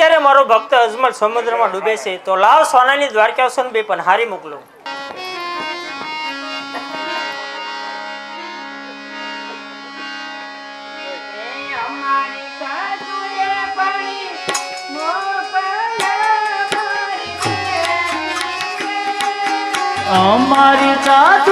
અત્યારે મારો ભક્ત અજમલ સમુદ્રમાં ડૂબે છે, તો લાવ સોનાની દ્વારકા આવશે ને બે પણ હારી મોકલો. અમારી સાસુએ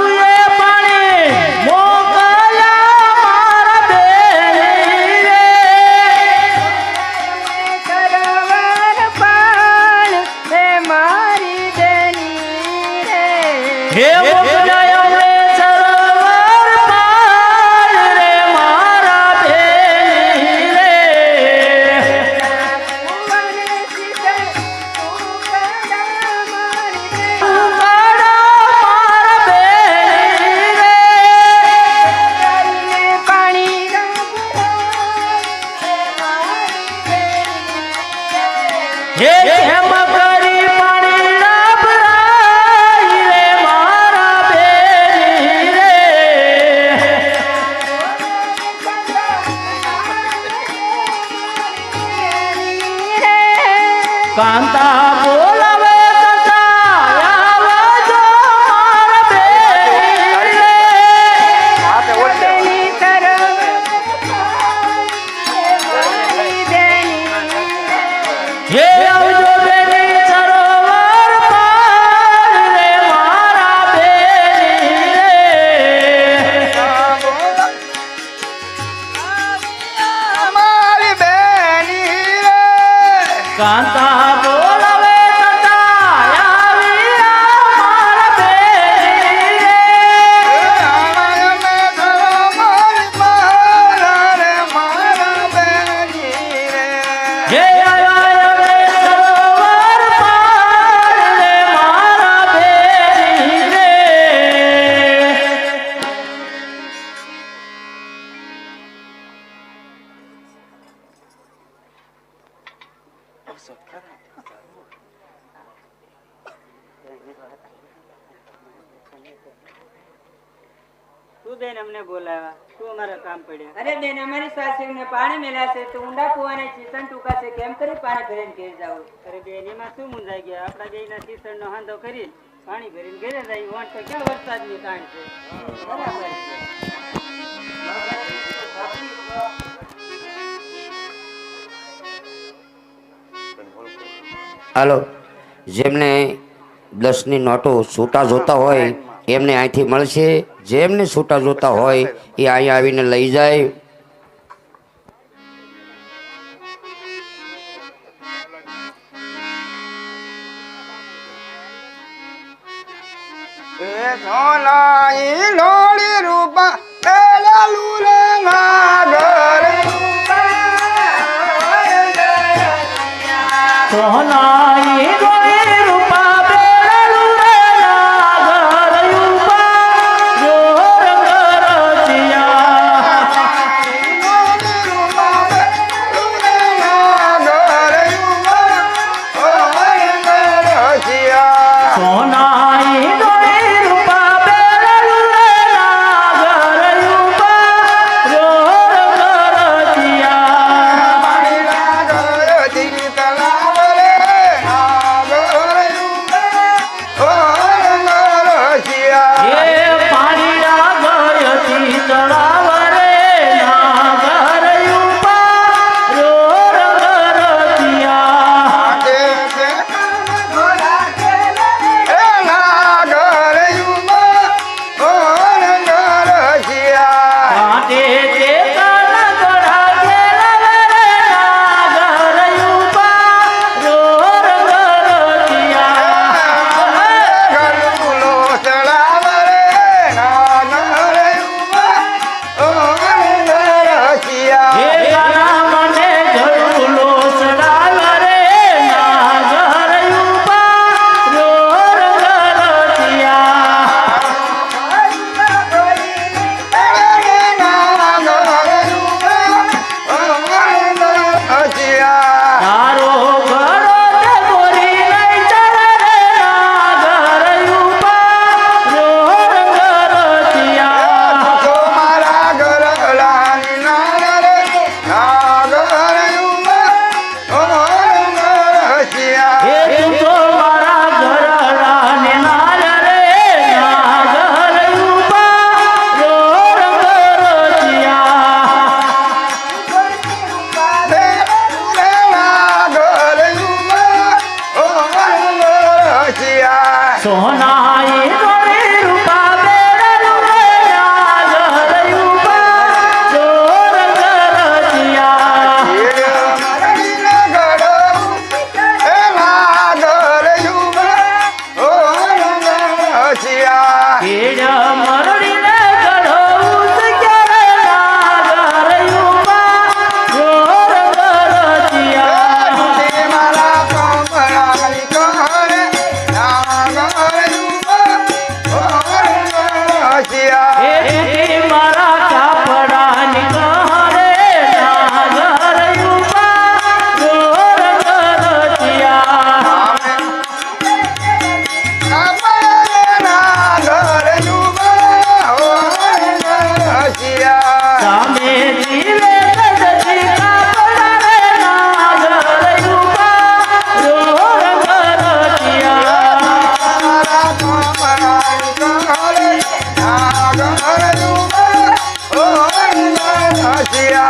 તું બેન અમને બોલાવ્યા શું અમારા કામ પડ્યા. અરે બેન અમારી સાસુને પાણી મેલાશે તો ઊંડા કુવાને ચીસણ ટૂંકાશે. કેમ કરી પાણી ભરીને ઘેર જાવું? અરે બેન એમાં શું મુંજાઈ ગયા? આપણા બેયના શીશળ નો હાંધો કરી પાણી ભરીને ઘરે જાય. વોટ તો ક્યાં વરસાદની તાણ છે? બરાબર છે. હાલો. જેમને દસની નોટો છૂટા જોતા હોય, એમને અહીંથી મળશે. જેમને છૂટા જોતા હોય, એ અહીંયા આવીને લઈ જાય.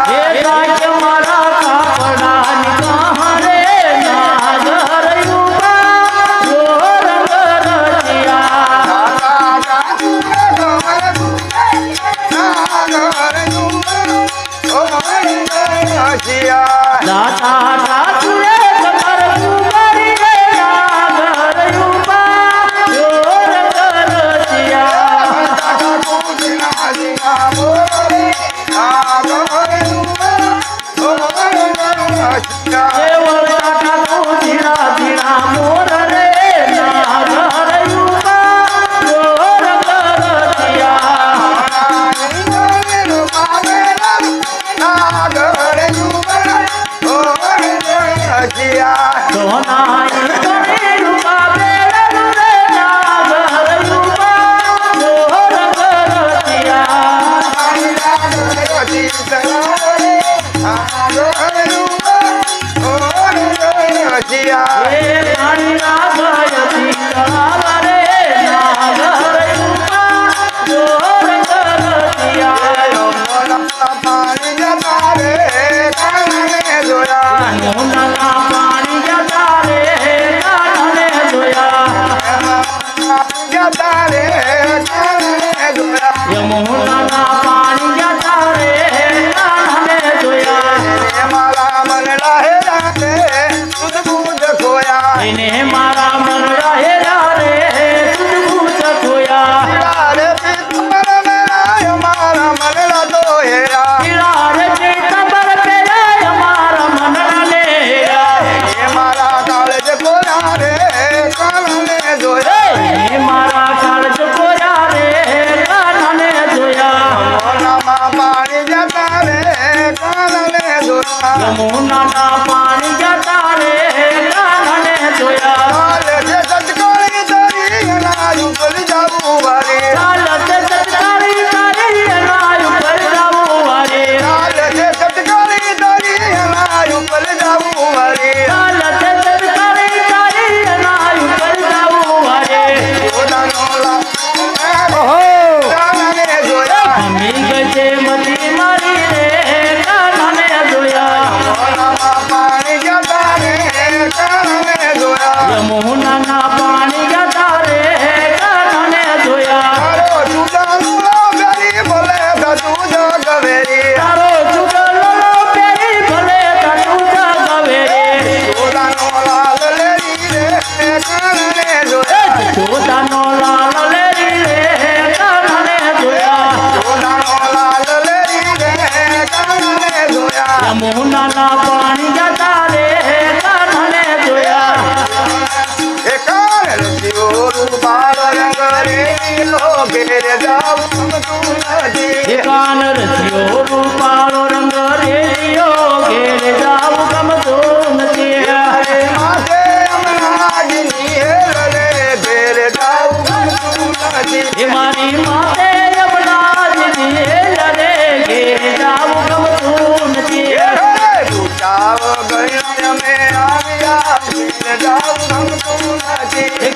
હે どない。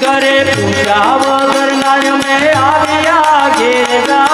ઘરે પૂજા વગર નાય મેં આવ્યા ઘેર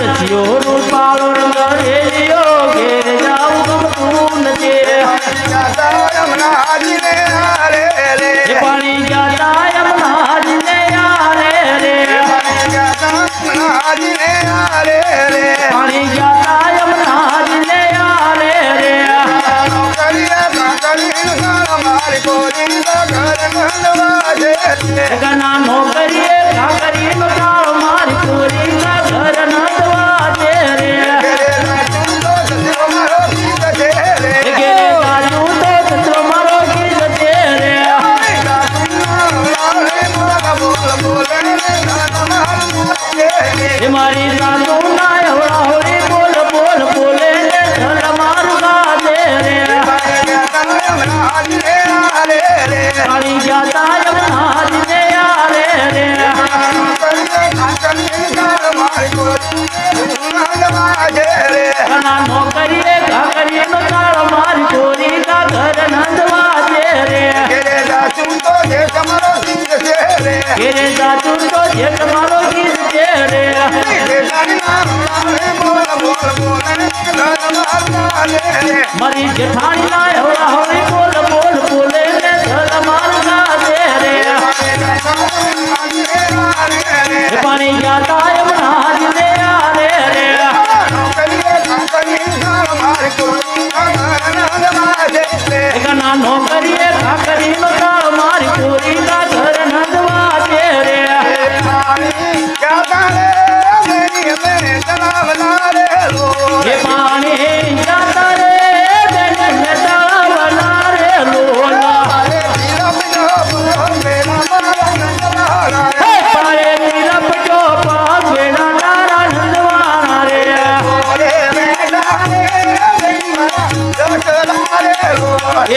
જીઓનું પાલન કરે જીઓ ઘેર જાઉં તું નજે પાણી ગાતા યમનાજ ને આરે રે. પાણી ગાતા યમનાજ ને આરે રે. પાણી ગાતા ઘેરે સાચું તો જેઠ મારો ગીત છે રે મારી જેઠાણી ના હોરા હોરી બોલ બોલ, બોલે ને ધલ માર દે રે. પાણી જાતા એમ ના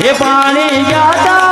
એ પાણી યાદા